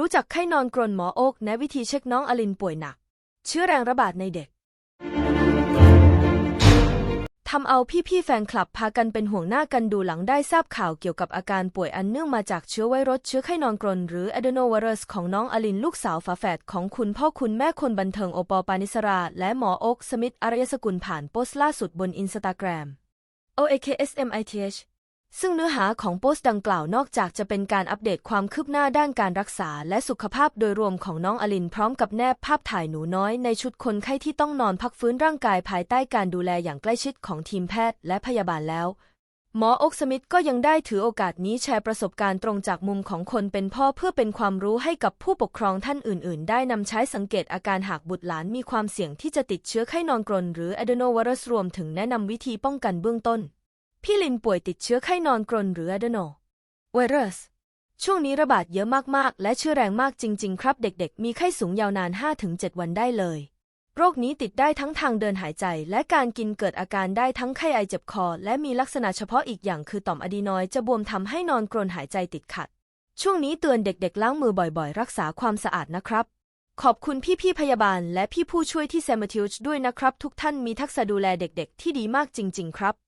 รู้จักไข้นอนกรนหมอโอ๊กแนะวิธีเช็คน้องอลินป่วยหนัก เชื้อแรงระบาดในเด็กทำเอาพี่ๆแฟนคลับพากันเป็นห่วงหน้ากันดูหลังได้ทราบข่าวเกี่ยวกับอาการป่วยอันเนื่องมาจากเชื้อไวรัสเชื้อไข้นอนกรน หรือ adenovirus ของน้องอลินลูกสาวฝาแฝดของคุณพ่อคุณแม่คนบันเทิงโอปอล์ปานิสรา และหมอโอ๊กสมิธอารยสกุลผ่านโพสต์ล่าสุดบนอินสตาแกรม OAKSMITH ซึ่งเนื้อหาของโพสต์ดังกล่าวนอกจากจะเป็นการอัปเดตความคืบหน้าด้านการรักษา และสุขภาพโดยรวมของน้องอลินพร้อมกับแนบภาพถ่ายหนูน้อยในชุดคนไข้ที่ต้องนอนพักฟื้นร่างกายภายใต้การดูแลอย่างใกล้ชิดของทีมแพทย์และพยาบาลแล้ว หมอโอกสมิธก็ยังได้ถือโอกาสนี้แชร์ประสบการณ์ตรงจากมุมของคนเป็นพ่อเพื่อเป็นความรู้ให้กับผู้ปกครองท่านอื่น ๆ ได้นำใช้สังเกตอาการหากบุตรหลานมีความเสี่ยงที่จะติดเชื้อไข้นอนกรนหรือ adenovirus รวมถึงแนะนำวิธีป้องกันเบื้องต้น พี่ลินป่วยติดเชื้อไข้นอนกรนหรือ adeno virus ช่วงนี้ระบาดเยอะมาก ๆ และเชื้อแรงมากจริง ๆ ครับเด็ก ๆ มีไข้สูงยาวนาน 5-7 วันได้เลย โรคนี้ติดได้ทั้งทางเดินหายใจ และการกินเกิดอาการได้ทั้งไข้ไอเจ็บคอ และมีลักษณะเฉพาะอีกอย่างคือต่อมอะดีนอยจะบวมทำให้นอนกรนหายใจติดขัด ช่วงนี้เตือนเด็ก ๆ ล้างมือบ่อย ๆ รักษาความสะอาดนะครับ ขอบคุณพี่ๆพยาบาล และพี่ผู้ช่วยที่เซม a ทิลด้วยนะครับ ทุกท่านมีทักษะดูแลเด็ก ๆ ที่ดีมากจริง ๆ ครับ